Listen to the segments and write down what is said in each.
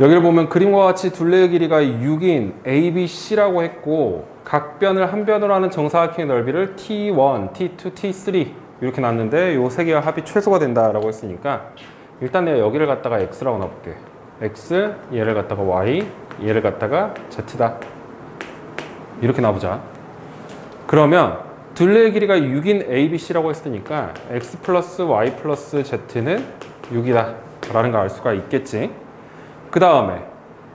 여기를 보면 그림과 같이 둘레의 길이가 6인 ABC라고 했고 각 변을 한 변으로 하는 정사각형의 넓이를 T1, T2, T3 이렇게 놨는데 요세 개가 합이 최소가 된다라고 했으니까 일단 내가 여기를 갖다가 X라고 놔볼게. X, 얘를 갖다가 Y, 얘를 갖다가 Z다. 이렇게 놔보자. 그러면 둘레의 길이가 6인 ABC라고 했으니까 X 플러스 Y 플러스 Z는 6이다 라는 걸 알 수가 있겠지 그 다음에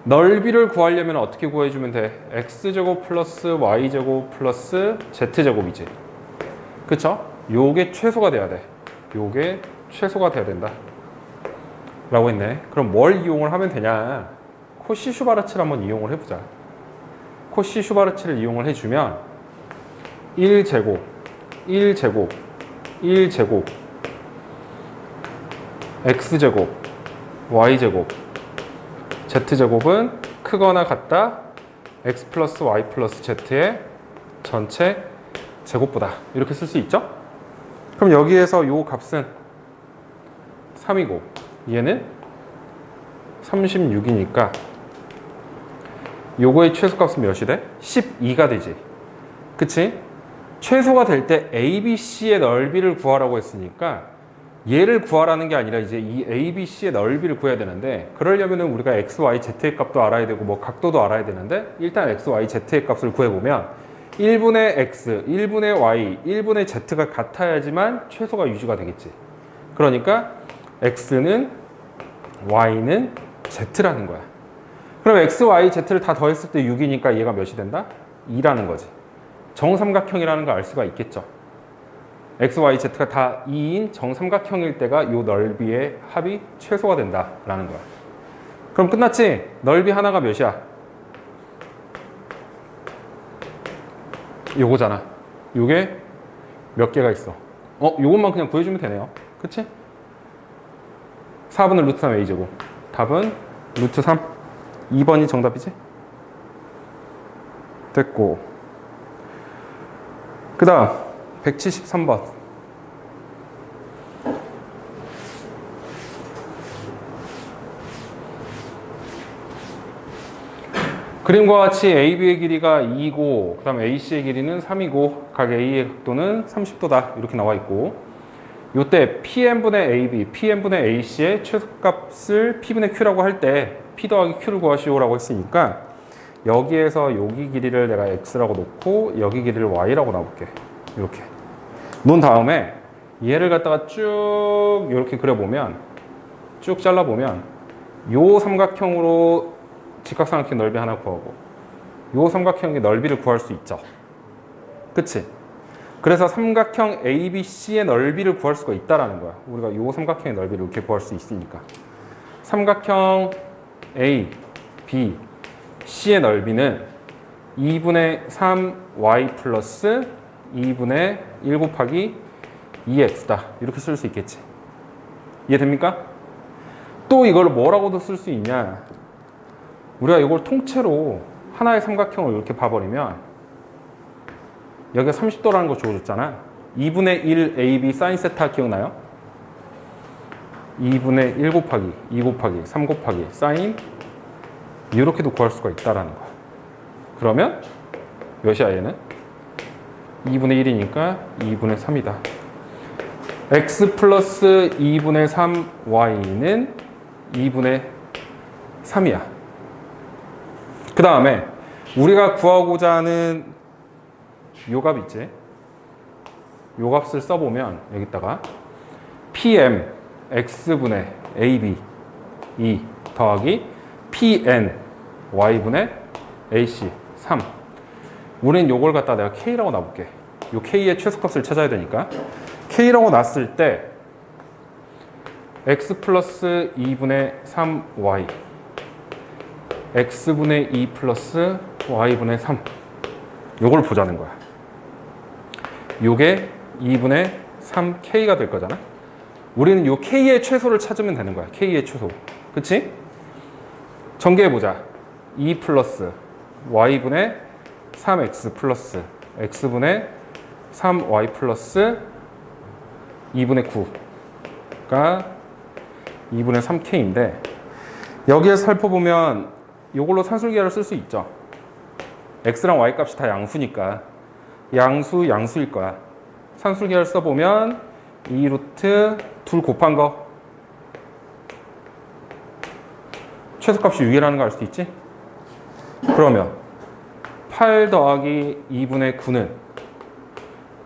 넓이를 구하려면 어떻게 구해주면 돼? X제곱 플러스 Y제곱 플러스 Z제곱이지. 그쵸? 요게 최소가 돼야 돼. 요게 최소가 돼야 된다. 라고 했네. 그럼 뭘 이용을 하면 되냐? 코시 슈바르츠를 한번 이용을 해보자. 코시 슈바르츠를 이용을 해주면 1제곱, 1제곱, 1제곱, x제곱, y제곱, z제곱은 크거나 같다 x 플러스 y 플러스 z의 전체 제곱보다 이렇게 쓸 수 있죠? 그럼 여기에서 요 값은 3이고 얘는 36이니까 요거의 최소값은 몇이 돼? 12가 되지 그치? 최소가 될 때 ABC의 넓이를 구하라고 했으니까 얘를 구하라는 게 아니라 이제 이 ABC의 넓이를 구해야 되는데 그러려면 우리가 X, Y, Z의 값도 알아야 되고 뭐 각도도 알아야 되는데 일단 X, Y, Z의 값을 구해보면 1분의 X, 1분의 Y, 1분의 Z가 같아야지만 최소가 유지가 되겠지 그러니까 X는 Y는 Z라는 거야 그럼 X, Y, Z를 다 더했을 때 6이니까 얘가 몇이 된다? 2라는 거지 정삼각형이라는 걸 알 수가 있겠죠. X, y, z가 다 2인 정삼각형일 때가 이 넓이의 합이 최소가 된다라는 거야. 그럼 끝났지? 넓이 하나가 몇이야? 요거잖아. 요게 몇 개가 있어? 어, 요것만 그냥 구해주면 되네요. 그치? 4분의 루트 3 a제곱. 답은 루트 3. 2번이 정답이지? 됐고. 그 다음 173번 그림과 같이 AB의 길이가 2고 그 다음 AC의 길이는 3이고 각 A의 각도는 30도다 이렇게 나와 있고 요때 PM분의 AB, PM분의 AC의 최소값을 P분의 Q라고 할 때 P 더하기 Q를 구하시오 라고 했으니까 여기에서 여기 길이를 내가 x라고 놓고 여기 길이를 y라고 놔볼게. 이렇게. 놓은 다음에 얘를 갖다가 쭉 이렇게 그려보면 쭉 잘라보면 요 삼각형으로 직각삼각형 넓이 하나 구하고 요 삼각형의 넓이를 구할 수 있죠. 그치? 그래서 삼각형 ABC의 넓이를 구할 수가 있다라는 거야. 우리가 요 삼각형의 넓이를 이렇게 구할 수 있으니까. 삼각형 A, B, C의 넓이는 2분의 3y 플러스 2분의 1 곱하기 2x다. 이렇게 쓸 수 있겠지. 이해됩니까? 또 이걸 뭐라고도 쓸 수 있냐? 우리가 이걸 통째로 하나의 삼각형을 이렇게 봐버리면 여기가 30도라는 거 주어졌잖아. 2분의 1 AB 사인 세타 기억나요? 2분의 1 곱하기 2 곱하기 3 곱하기 사인 이렇게도 구할 수가 있다라는 거야. 그러면 몇이야 얘는? 2분의 1이니까 2분의 3이다. x 플러스 2분의 3y는 2분의 3이야. 그 다음에 우리가 구하고자 하는 요 값 있지? 요 값을 써보면 여기다가 pm x분의 ab 2 더하기 pn y분의 ac 3 우린 요걸 갖다 내가 k라고 놔볼게. 요 k의 최소값을 찾아야 되니까. K라고 놨을 때 x 플러스 2분의 3y x분의 2 플러스 y분의 3 요걸 보자는 거야. 요게 2분의 3k가 될 거잖아. 우리는 요 k의 최소를 찾으면 되는 거야. K의 최소. 그치? 전개해보자. 2 플러스 y분의 3x 플러스 x분의 3y 플러스 2분의 9가 2분의 3k인데 여기에 살펴보면 이걸로 산술계를 쓸 수 있죠. x랑 y 값이 다 양수니까 양수 양수일 거야. 산술계를 써보면 2 루트 둘 곱한 거 최소값이 6이라는 거 알 수 있지? 그러면 8 더하기 2분의 9는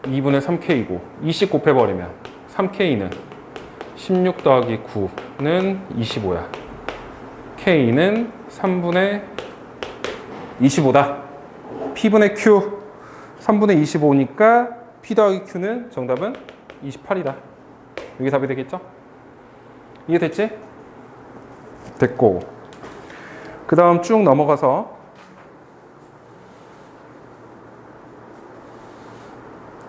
2분의 3k이고 2씩 곱해버리면 3k는 16 더하기 9는 25야. k는 3분의 25다. p분의 q 3분의 25니까 p 더하기 q는 정답은 28이다. 이게 답이 되겠죠? 이해됐지? 됐고 그 다음 쭉 넘어가서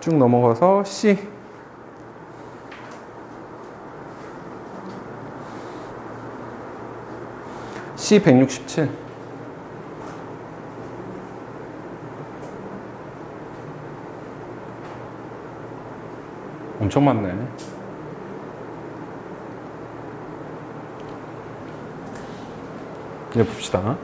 쭉 넘어가서 C C 167 엄청 많네. 이제 봅시다.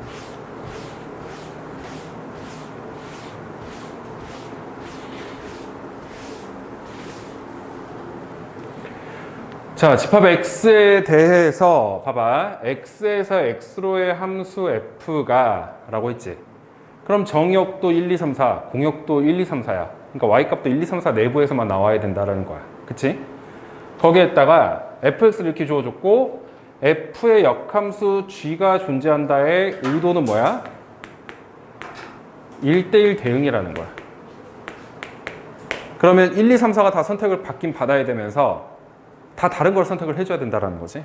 자, 집합 x에 대해서 봐봐. x에서 x로의 함수 f가 라고 했지. 그럼 정역도 1, 2, 3, 4, 공역도 1, 2, 3, 4야. 그러니까 y값도 1, 2, 3, 4 내부에서만 나와야 된다라는 거야. 그치? 거기에다가 fx를 이렇게 주어줬고 f의 역함수 g가 존재한다의 의도는 뭐야? 1대1 대응이라는 거야. 그러면 1, 2, 3, 4가 다 선택을 받긴 받아야 되면서 다 다른 걸 선택을 해줘야 된다는 거지.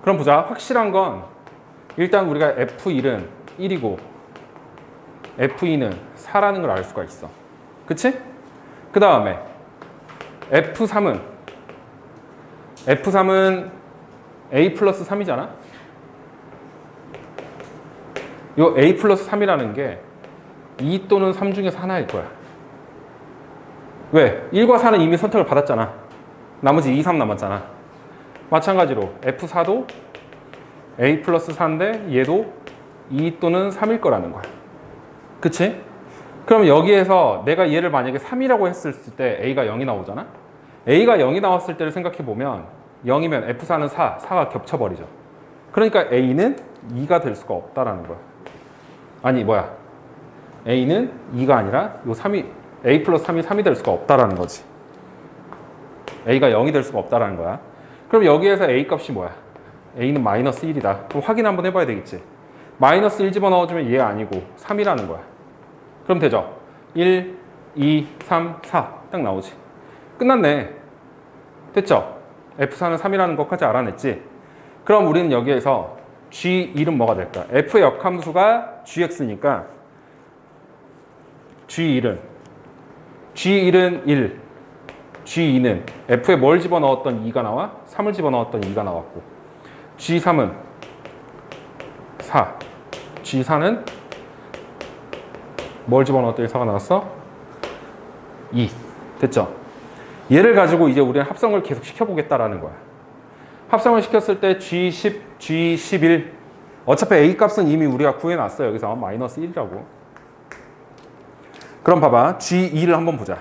그럼 보자. 확실한 건 일단 우리가 F1은 1이고 F2는 4라는 걸 알 수가 있어. 그치? 그 다음에 F3은 F3은 A 플러스 3이잖아? 요 A 플러스 3이라는 게 2 또는 3 중에서 하나일 거야. 왜? 1과 4는 이미 선택을 받았잖아. 나머지 2, 3 남았잖아. 마찬가지로 F4도 A 플러스 4인데 얘도 2 또는 3일 거라는 거야. 그치? 그럼 여기에서 내가 얘를 만약에 3이라고 했을 때 A가 0이 나오잖아? A가 0이 나왔을 때를 생각해 보면 0이면 F4는 4, 4가 겹쳐버리죠. 그러니까 A는 2가 될 수가 없다라는 거야. 아니 뭐야? A는 2가 아니라 요 3이 A 플러스 3이 3이 될 수가 없다라는 거지. A가 0이 될 수가 없다라는 거야. 그럼 여기에서 A 값이 뭐야? A는 마이너스 1이다. 그럼 확인 한번 해봐야 되겠지. 마이너스 1 집어넣어주면 얘 아니고 3이라는 거야. 그럼 되죠? 1, 2, 3, 4. 딱 나오지. 끝났네. 됐죠? F4는 3이라는 것까지 알아냈지? 그럼 우리는 여기에서 G1은 뭐가 될까? F의 역함수가 GX니까 G1은 G1은 1, G2는 F에 뭘 집어넣었던 2가 나와? 3을 집어넣었던 2가 나왔고 G3은 4 G4는 뭘 집어넣었더니 4가 나왔어? 2 됐죠? 얘를 가지고 이제 우리는 합성을 계속 시켜보겠다라는 거야. 합성을 시켰을 때 G10, G11 어차피 A 값은 이미 우리가 구해놨어요. 여기서 마이너스 1이라고. 그럼 봐봐. G2를 한번 보자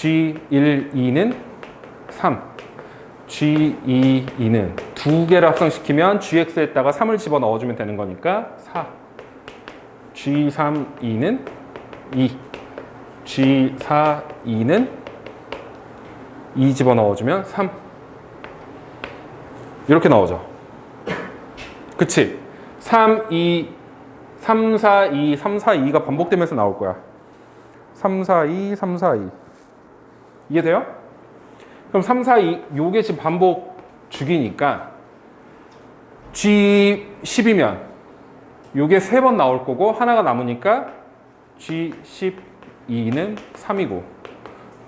G1, 2는 3. G2, 2는 두 개를 합성시키면 GX에다가 3을 집어 넣어주면 되는 거니까 4. G3, 2는 2. G4, 2는 2 집어 넣어주면 3. 이렇게 나오죠. 그치? 3, 2, 3, 4, 2, 3, 4, 2가 반복되면서 나올 거야. 3, 4, 2, 3, 4, 2. 이해돼요? 그럼 3, 4, 2, 요게 지금 반복 주기니까 G10이면 요게 세 번 나올 거고 하나가 남으니까 G12는 3이고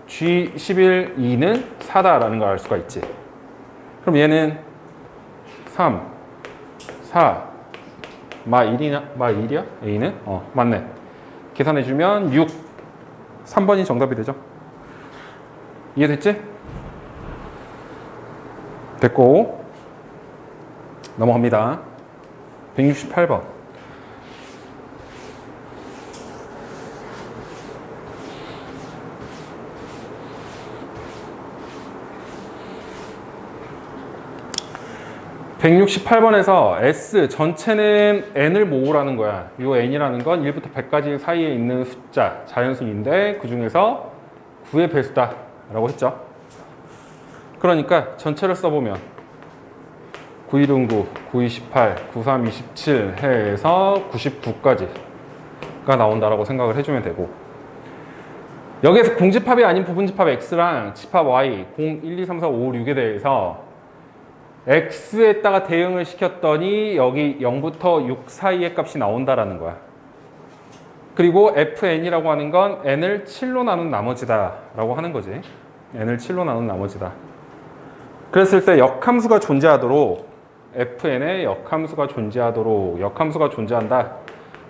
G11, 2는 4다라는 걸 알 수가 있지. 그럼 얘는 3, 4, 마 1이냐? 마 1이야? A는? 어, 맞네. 계산해주면 6, 3번이 정답이 되죠. 이해됐지? 됐고 넘어갑니다. 168번. (168번에서) S 전체는 n을 모으라는 거야. 이 n이라는 건 1부터 100까지 사이에 있는 숫자 자연수인데 그 중에서 9의 배수다 라고 했죠. 그러니까 전체를 써보면 9119, 9218, 9327 해에서 99까지가 나온다라고 생각을 해주면 되고 여기에서 공집합이 아닌 부분집합 x랑 집합 y 0, 1, 2, 3, 4, 5, 6에 대해서 x에다가 대응을 시켰더니 여기 0부터 6 사이의 값이 나온다라는 거야. 그리고 fn이라고 하는 건 n을 7로 나눈 나머지다라고 하는 거지. N을 7로 나눈 나머지다. 그랬을 때 역함수가 존재하도록 fn의 역함수가 존재하도록 역함수가 존재한다.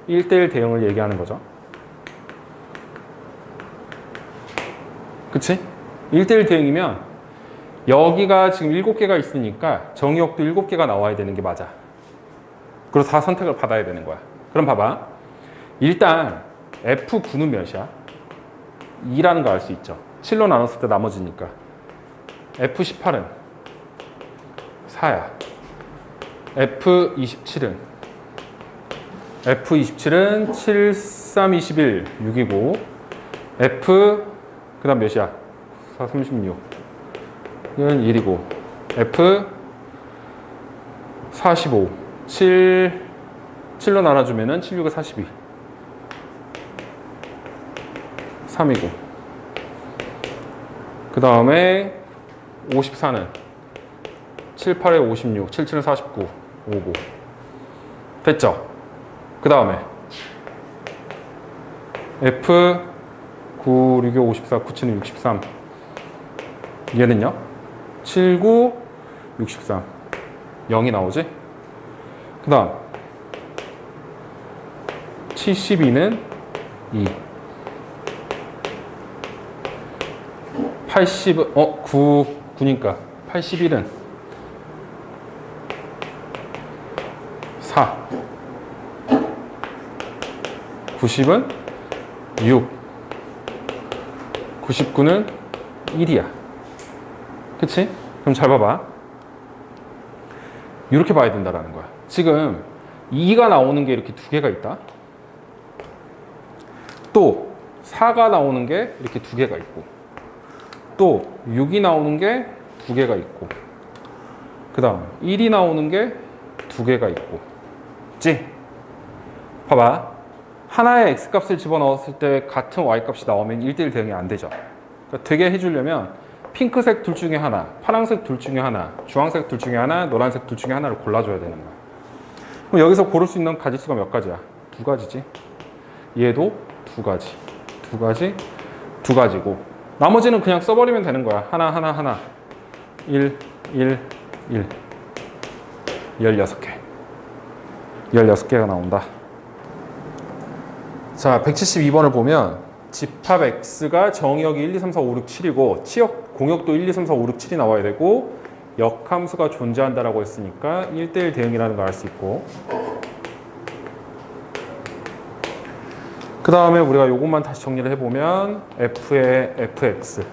1대1 대응을 얘기하는 거죠. 그치? 1대1 대응이면 여기가 지금 7개가 있으니까 정의역도 7개가 나와야 되는 게 맞아. 그리고 다 선택을 받아야 되는 거야. 그럼 봐봐. 일단 F9는 몇이야? 2라는 거 알 수 있죠. 7로 나눴을 때 나머지니까. F18은 4야. F27은 F27은 7, 3, 21, 6이고 F 그 다음 몇이야? 4, 36은 1이고 F 45 7 7로 나눠주면 은 7, 6은 42 3이고 그 다음에 54는 7, 8에 56, 7, 7은 49, 5고 됐죠? 그 다음에 F 9, 6, 54, 9, 7은 63 얘는요? 7, 9, 63 0이 나오지? 그 다음 72는 2 80은 어 9, 9니까. 81은 4 90은 6 99는 1이야. 그치? 그럼 잘 봐봐. 이렇게 봐야 된다라는 거야. 지금 2가 나오는 게 이렇게 두 개가 있다. 또 4가 나오는 게 이렇게 두 개가 있고 또 6이 나오는 게 두 개가 있고 그 다음 1이 나오는 게 두 개가 있고. 지? 봐봐. 하나의 x값을 집어넣었을 때 같은 y값이 나오면 1대1 대응이 안 되죠. 그러니까 되게 해주려면 핑크색 둘 중에 하나 파란색 둘 중에 하나 주황색 둘 중에 하나 노란색 둘 중에 하나를 골라줘야 되는 거야. 그럼 여기서 고를 수 있는 가지수가 몇 가지야? 두 가지지? 얘도 두 가지 두 가지 두 가지고 나머지는 그냥 써버리면 되는 거야. 하나, 하나, 하나. 1, 1, 1. 16개. 16개가 나온다. 자, 172번을 보면 집합 X가 정의역이 1, 2, 3, 4, 5, 6, 7이고 치역, 공역도 1, 2, 3, 4, 5, 6, 7이 나와야 되고 역함수가 존재한다라고 했으니까 1대1 대응이라는 걸 알 수 있고 그 다음에 우리가 요것만 다시 정리를 해보면 f의 fx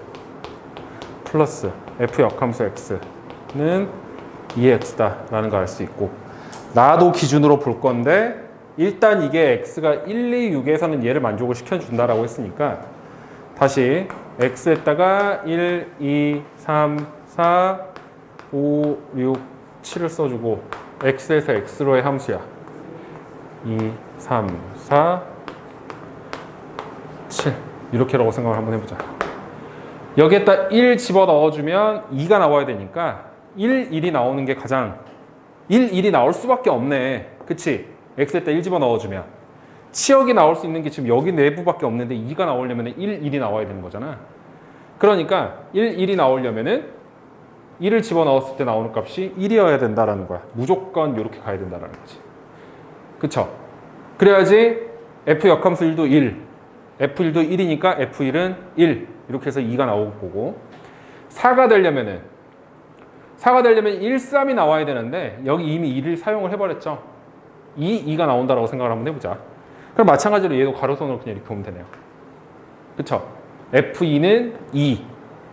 플러스 f 역함수 x는 2x다 라는 걸 알 수 있고 나도 기준으로 볼 건데 일단 이게 x가 1, 2, 6에서는 얘를 만족을 시켜준다라고 했으니까 다시 x에다가 1, 2, 3, 4, 5, 6, 7을 써주고 x에서 x로의 함수야. 2, 3, 4, 7 이렇게라고 생각을 한번 해보자. 여기에다 1 집어넣어주면 2가 나와야 되니까 1, 1이 나오는 게 가장 1, 1이 나올 수밖에 없네. 그치? x에다 1 집어넣어주면. 치역이 나올 수 있는 게 지금 여기 내부밖에 없는데 2가 나오려면 1, 1이 나와야 되는 거잖아. 그러니까 1, 1이 나오려면은 1을 집어넣었을 때 나오는 값이 1이어야 된다라는 거야. 무조건 이렇게 가야 된다라는 거지. 그쵸? 그래야지 f 역함수 1도 1 F1도 1이니까 F1은 1 이렇게 해서 2가 나오고 보고 4가 되려면은 4가 되려면 1, 3이 나와야 되는데 여기 이미 2를 사용을 해버렸죠. 2, 2가 나온다라고 생각을 한번 해보자. 그럼 마찬가지로 얘도 가로선으로 그냥 이렇게 보면 되네요. 그쵸? F2는 2,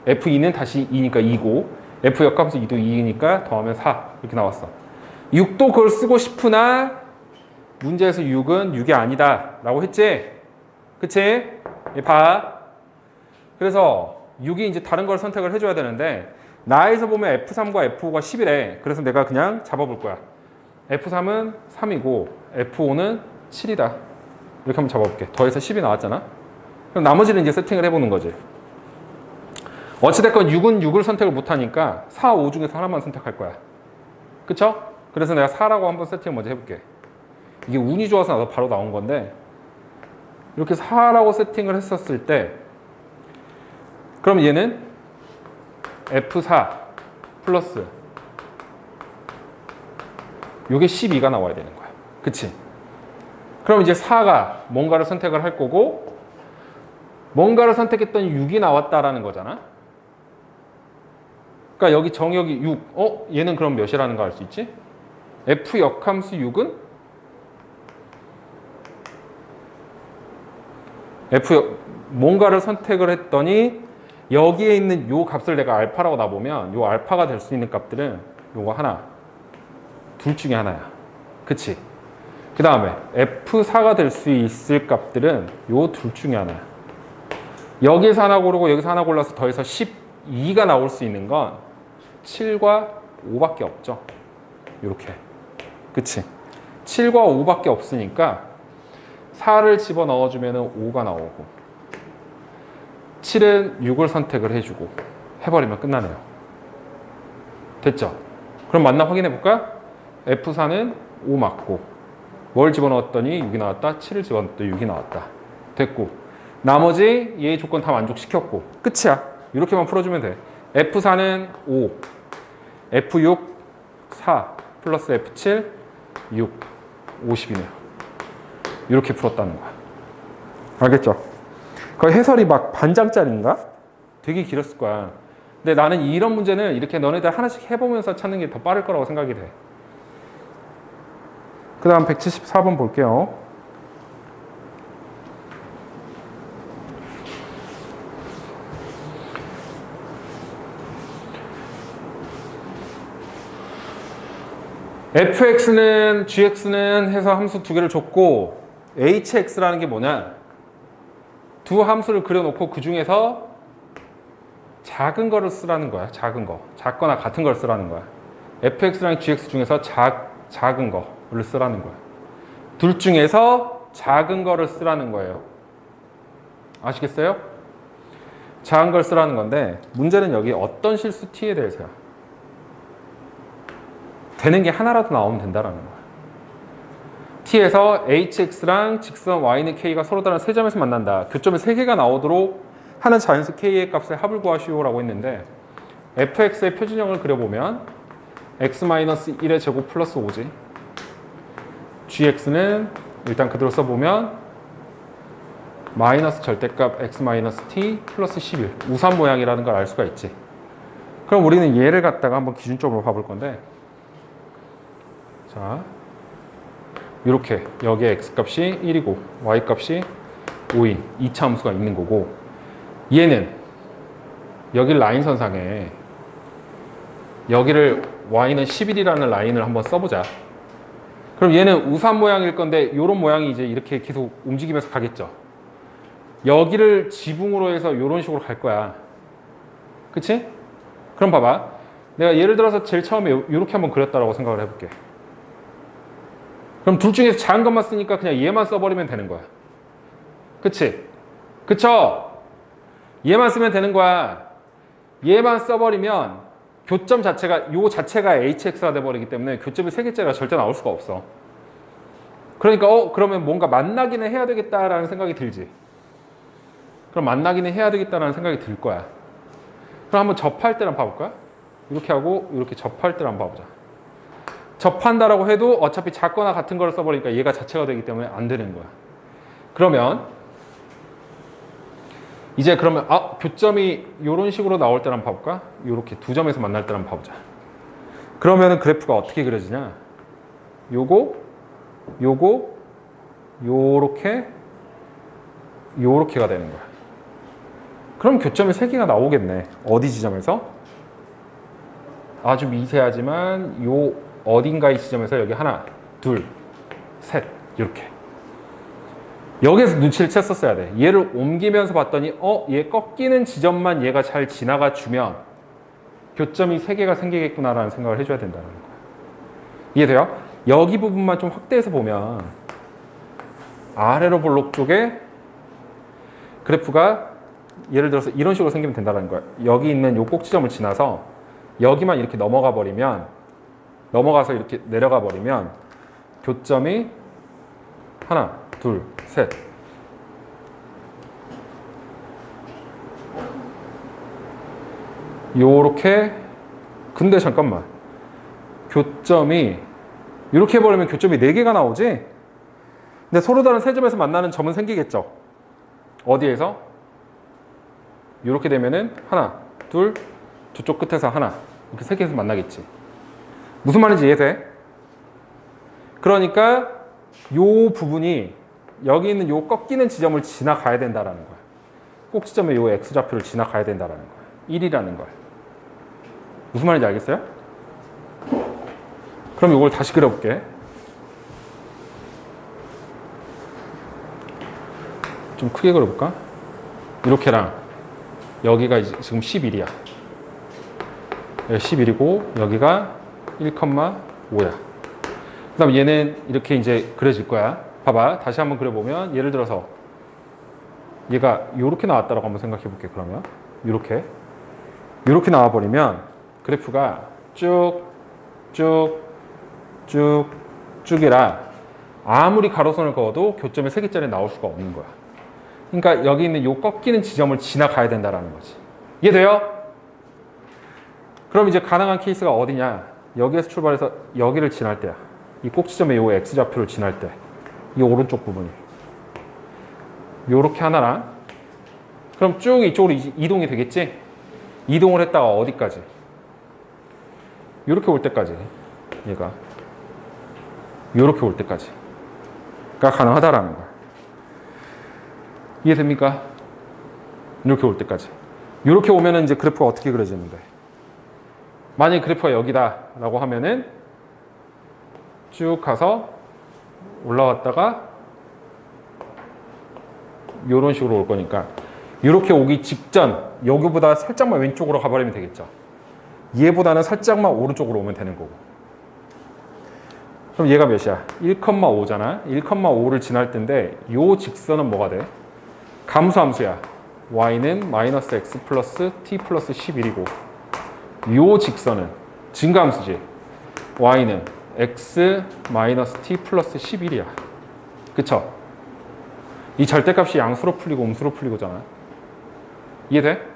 F2는 다시 2니까 2고 F 역함수 2도 2니까 더하면 4 이렇게 나왔어. 6도 그걸 쓰고 싶으나 문제에서 6은 6이 아니다 라고 했지? 그치? 얘 봐. 그래서 6이 이제 다른 걸 선택을 해줘야 되는데 나에서 보면 F3과 F5가 10이래. 그래서 내가 그냥 잡아볼 거야. F3은 3이고 F5는 7이다. 이렇게 한번 잡아볼게. 더해서 10이 나왔잖아. 그럼 나머지는 이제 세팅을 해보는 거지. 어찌됐건 6은 6을 선택을 못하니까 4, 5 중에서 하나만 선택할 거야. 그쵸? 그래서 내가 4라고 한번 세팅을 먼저 해볼게. 이게 운이 좋아서 나도 바로 나온 건데 이렇게 4라고 세팅을 했었을 때 그럼 얘는 F4 플러스 요게 12가 나와야 되는 거야. 그치? 그럼 이제 4가 뭔가를 선택을 할 거고 뭔가를 선택했더니 6이 나왔다라는 거잖아. 그러니까 여기 정역이 6. 어? 얘는 그럼 몇이라는 거 알 수 있지? F 역함수 6은 F 역- 뭔가를 선택을 했더니 여기에 있는 요 값을 내가 알파라고 놔보면 요 알파가 될 수 있는 값들은 요거 하나 둘 중에 하나야. 그치? 그 다음에 F4가 될 수 있을 값들은 요 둘 중에 하나야. 여기서 하나 고르고 여기서 하나 골라서 더해서 12가 나올 수 있는 건 7과 5밖에 없죠? 요렇게. 그치? 7과 5밖에 없으니까 4를 집어 넣어주면 5가 나오고 7은 6을 선택을 해주고 해버리면 끝나네요. 됐죠? 그럼 맞나 확인해 볼까? F4는 5 맞고 뭘 집어넣었더니 6이 나왔다. 7을 집어넣었더니 6이 나왔다. 됐고 나머지 얘의 조건 다 만족시켰고 끝이야. 이렇게만 풀어주면 돼. F4는 5, F6 4 플러스 F7 6 50이네요. 이렇게 풀었다는 거야. 알겠죠? 거의 해설이 막 반장짜리인가? 되게 길었을 거야. 근데 나는 이런 문제는 이렇게 너네들 하나씩 해보면서 찾는 게 더 빠를 거라고 생각이 돼. 그 다음 174번 볼게요. fx는 gx는 해서 함수 두 개를 줬고 hx라는 게 뭐냐? 두 함수를 그려놓고 그 중에서 작은 거를 쓰라는 거야. 작은 거. 작거나 같은 걸 쓰라는 거야. fx랑 gx 중에서 작, 작은 거를 쓰라는 거야. 둘 중에서 작은 거를 쓰라는 거예요. 아시겠어요? 작은 걸 쓰라는 건데 문제는 여기 어떤 실수 t에 대해서야. 되는 게 하나라도 나오면 된다라는 거야. T에서 hx랑 직선 y는 k가 서로 다른 세 점에서 만난다. 교점이 세 개가 나오도록 하는 자연수 k의 값의 합을 구하시오라고 했는데 fx의 표준형을 그려보면 x-1의 제곱 플러스 5지 gx는 일단 그대로 써보면 마이너스 절대값 x-t 플러스 11 우산 모양이라는 걸 알 수가 있지. 그럼 우리는 얘를 갖다가 한번 기준점으로 봐볼 건데 자 이렇게 여기에 x값이 1이고 y값이 5인 2차 함수가 있는 거고 얘는 여기 라인선상에 여기를 y는 11이라는 라인을 한번 써보자. 그럼 얘는 우산 모양일 건데 이런 모양이 이제 이렇게 계속 움직이면서 가겠죠. 여기를 지붕으로 해서 이런 식으로 갈 거야. 그치? 그럼 봐봐. 내가 예를 들어서 제일 처음에 이렇게 한번 그렸다라고 생각을 해볼게 그럼 둘 중에서 작은 것만 쓰니까 그냥 얘만 써버리면 되는 거야. 그치? 그쵸? 얘만 쓰면 되는 거야. 얘만 써버리면 교점 자체가, 요 자체가 hx가 돼버리기 때문에 교점이 세 개째가 절대 나올 수가 없어. 그러니까, 어, 그러면 뭔가 만나기는 해야 되겠다라는 생각이 들지. 그럼 만나기는 해야 되겠다라는 생각이 들 거야. 그럼 한번 접할 한번 봐볼까? 이렇게 하고, 이렇게 접할 한번 봐보자. 접한다라고 해도 어차피 작거나 같은 걸 써버리니까 얘가 자체가 되기 때문에 안 되는 거야. 그러면 이제 그러면 아 교점이 이런 식으로 나올 한번 봐볼까? 이렇게 두 점에서 만날 한번 봐보자. 그러면은 그래프가 어떻게 그려지냐? 요거, 요거, 요렇게, 요렇게가 되는 거야. 그럼 교점이 3개가 나오겠네. 어디 지점에서? 아주 미세하지만 요 어딘가의 지점에서 여기 하나, 둘, 셋 이렇게. 여기에서 눈치를 챘었어야 돼. 얘를 옮기면서 봤더니 어, 얘 꺾이는 지점만 얘가 잘 지나가 주면 교점이 3개가 생기겠구나 라는 생각을 해줘야 된다는 거야. 이해돼요? 여기 부분만 좀 확대해서 보면 아래로 볼록 쪽에 그래프가 예를 들어서 이런 식으로 생기면 된다는 거야. 여기 있는 요 꼭지점을 지나서 여기만 이렇게 넘어가 버리면 넘어가서 이렇게 내려가 버리면 교점이 하나, 둘, 셋. 요렇게 근데 잠깐만. 교점이 이렇게 해버리면 교점이 4개가 나오지? 근데 서로 다른 세 점에서 만나는 점은 생기겠죠. 어디에서? 이렇게 되면은 하나, 둘, 저쪽 끝에서 하나. 이렇게 세 개에서 만나겠지 무슨 말인지 이해돼? 그러니까 요 부분이 여기 있는 요 꺾이는 지점을 지나가야 된다라는 거야 꼭지점의 요 x좌표를 지나가야 된다라는 거야 1이라는 걸 무슨 말인지 알겠어요? 그럼 이걸 다시 그려볼게. 좀 크게 그려볼까? 이렇게랑 여기가 지금 11이야. 여기 11이고 여기가 1,5야. 그 다음 얘는 이렇게 이제 그려질 거야. 봐봐. 다시 한번 그려보면 예를 들어서 얘가 이렇게 나왔다라고 한번 생각해 볼게. 그러면 이렇게 이렇게 나와버리면 그래프가 쭉, 쭉, 쭉, 쭉이라 아무리 가로선을 그어도 교점이 3개짜리 나올 수가 없는 거야. 그러니까 여기 있는 요 꺾이는 지점을 지나가야 된다라는 거지. 이해돼요? 그럼 이제 가능한 케이스가 어디냐? 여기에서 출발해서 여기를 지날 때야. 이 꼭지점의 요 x좌표를 지날 때. 이 오른쪽 부분이. 요렇게 하나랑 그럼 쭉 이쪽으로 이- 이동이 되겠지? 이동을 했다가 어디까지? 이렇게 올 때까지 얘가 이렇게 올 때까지 가 가능하다라는 거야. 이해됩니까? 이렇게 올 때까지. 이렇게 오면은 이제 그래프가 어떻게 그려지는데? 만약 그래프가 여기다 라고 하면은 쭉 가서 올라왔다가 이런 식으로 올 거니까 이렇게 오기 직전 여기보다 살짝만 왼쪽으로 가버리면 되겠죠. 얘보다는 살짝만 오른쪽으로 오면 되는 거고. 그럼 얘가 몇이야? 1,5잖아. 1,5를 지날 텐데 요 직선은 뭐가 돼? 감수함수야. y는 마이너스 x 플러스 t 플러스 11이고 요 직선은 증가함수지. y는 x 마이너스 t 플러스 11이야. 그쵸? 이 절대값이 양수로 풀리고 음수로 풀리고잖아. 이해돼?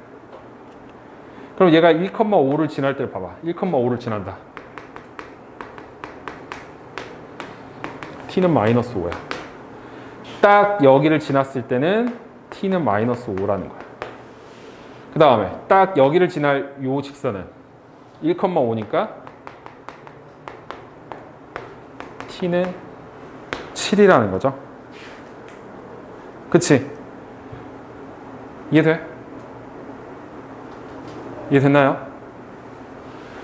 그럼 얘가 1,5를 지날 때 봐봐. 1,5를 지난다. t는 마이너스 5야. 딱 여기를 지났을 때는 t는 마이너스 5라는 거야. 그 다음에 딱 여기를 지날 요 직선은 1,5니까 t는 7이라는 거죠. 그치? 이해돼? 이해됐나요?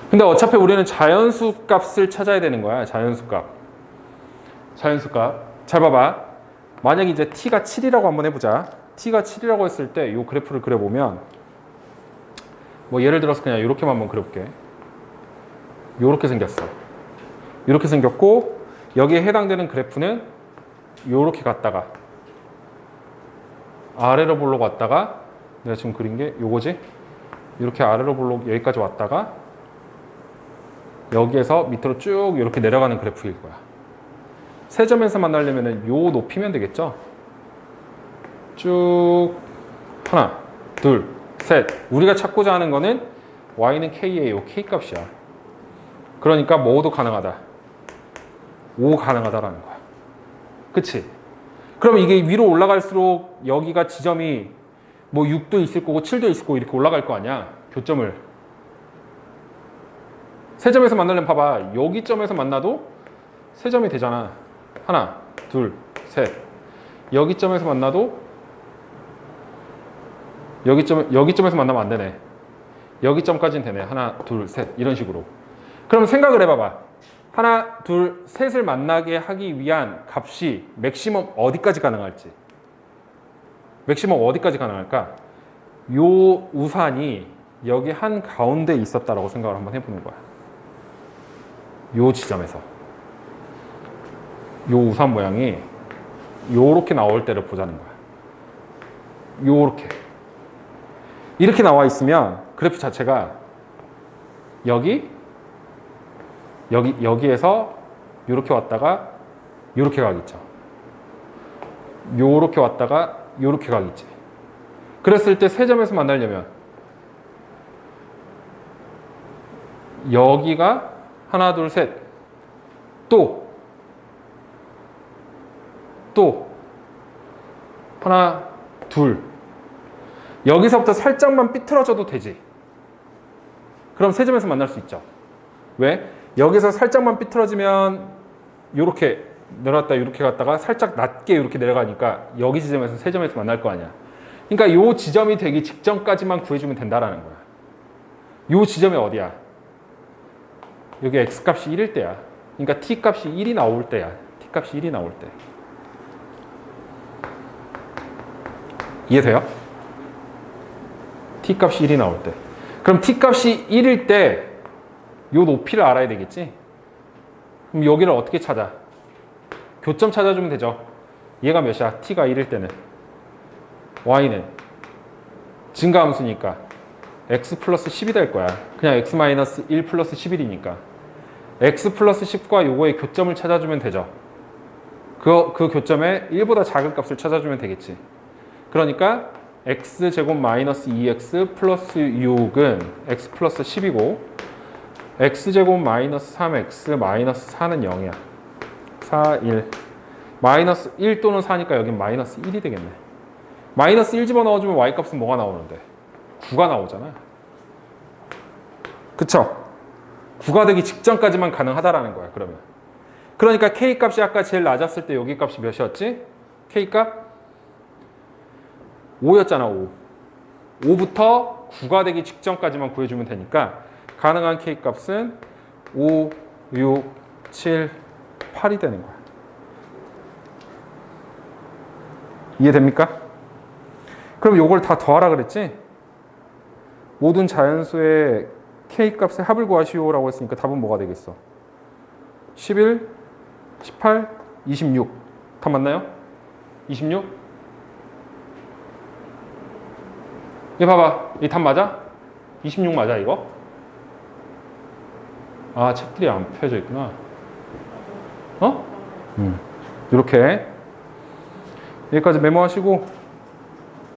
근데 어차피 우리는 자연수 값을 찾아야 되는 거야. 자연수 값. 자연수 값. 잘 봐봐. 만약에 이제 t가 7이라고 한번 해보자. t가 7이라고 했을 때 이 그래프를 그려보면 뭐 예를 들어서 그냥 이렇게만 한번 그려볼게. 이렇게 생겼어. 이렇게 생겼고 여기에 해당되는 그래프는 이렇게 갔다가 아래로 볼록 왔다가 내가 지금 그린 게 요거지? 이렇게 아래로 볼록 여기까지 왔다가 여기에서 밑으로 쭉 이렇게 내려가는 그래프일 거야. 세 점에서 만나려면 요 높이면 되겠죠? 쭉 하나, 둘, 셋. 우리가 찾고자 하는 거는 y는 k의 요 k 값이야. 그러니까 뭐도 가능하다. 5 가능하다라는 거야. 그치? 그럼 이게 위로 올라갈수록 여기가 지점이 뭐 6도 있을 거고 7도 있을 거고 이렇게 올라갈 거 아니야. 교점을. 세 점에서 만나려면 봐봐. 여기 점에서 만나도 세 점이 되잖아. 하나, 둘, 셋. 여기 점에서 만나도 여기 점 여기 점에서 만나면 안 되네. 여기 점까지는 되네. 하나, 둘, 셋. 이런 식으로. 그럼 생각을 해봐봐. 하나, 둘, 셋을 만나게 하기 위한 값이 맥시멈 어디까지 가능할지. 맥시멈 어디까지 가능할까? 요 우산이 여기 한 가운데 있었다라고 생각을 한번 해보는 거야. 요 지점에서. 요 우산 모양이 요렇게 나올 때를 보자는 거야. 요렇게. 이렇게 나와 있으면 그래프 자체가 여기 여기 여기에서 요렇게 왔다가 요렇게 가겠죠. 요렇게 왔다가 요렇게 가겠지. 그랬을 때 세 점에서 만나려면 여기가 하나 둘 셋 또 또 하나 둘 여기서부터 살짝만 삐뚤어져도 되지. 그럼 세 점에서 만날 수 있죠. 왜? 여기서 살짝만 삐뚤어지면 이렇게 내려갔다 이렇게 갔다가 살짝 낮게 이렇게 내려가니까 여기 지점에서 세 점에서 만날 거 아니야. 그러니까 요 지점이 되기 직전까지만 구해주면 된다라는 거야. 요 지점이 어디야? 여기 x 값이 1일 때야. 그러니까 t 값이 1이 나올 때야. t 값이 1이 나올 때. 이해돼요? t 값이 1이 나올 때. 그럼 t 값이 1일 때 요 높이를 알아야 되겠지? 그럼 여기를 어떻게 찾아? 교점 찾아주면 되죠. 얘가 몇이야? t가 1일 때는. y는 증가함수니까 x 플러스 10이 될 거야. 그냥 x 마이너스 1 플러스 11이니까. x 플러스 10과 요거의 교점을 찾아주면 되죠. 그, 그 교점에 1보다 작은 값을 찾아주면 되겠지. 그러니까 x 제곱 마이너스 2x 플러스 6은 x 플러스 10이고 x 제곱 마이너스 3x 마이너스 4는 0이야. 4, 1. 마이너스 1 또는 4니까 여긴 마이너스 1이 되겠네. 마이너스 1 집어넣어주면 y 값은 뭐가 나오는데? 9가 나오잖아. 그쵸? 9가 되기 직전까지만 가능하다라는 거야, 그러면. 그러니까 k 값이 아까 제일 낮았을 때 여기 값이 몇이었지? k 값? 5였잖아, 5. 5부터 9가 되기 직전까지만 구해주면 되니까 가능한 k 값은 5, 6, 7, 8이 되는 거야. 이해됩니까? 그럼 요걸 다 더하라 그랬지? 모든 자연수의 k 값의 합을 구하시오 라고 했으니까 답은 뭐가 되겠어? 11, 18, 26. 다 맞나요? 26? 얘 봐봐. 이 답 맞아? 26 맞아, 이거? 아, 책들이 안 펴져 있구나. 어? 음. 이렇게. 여기까지 메모하시고,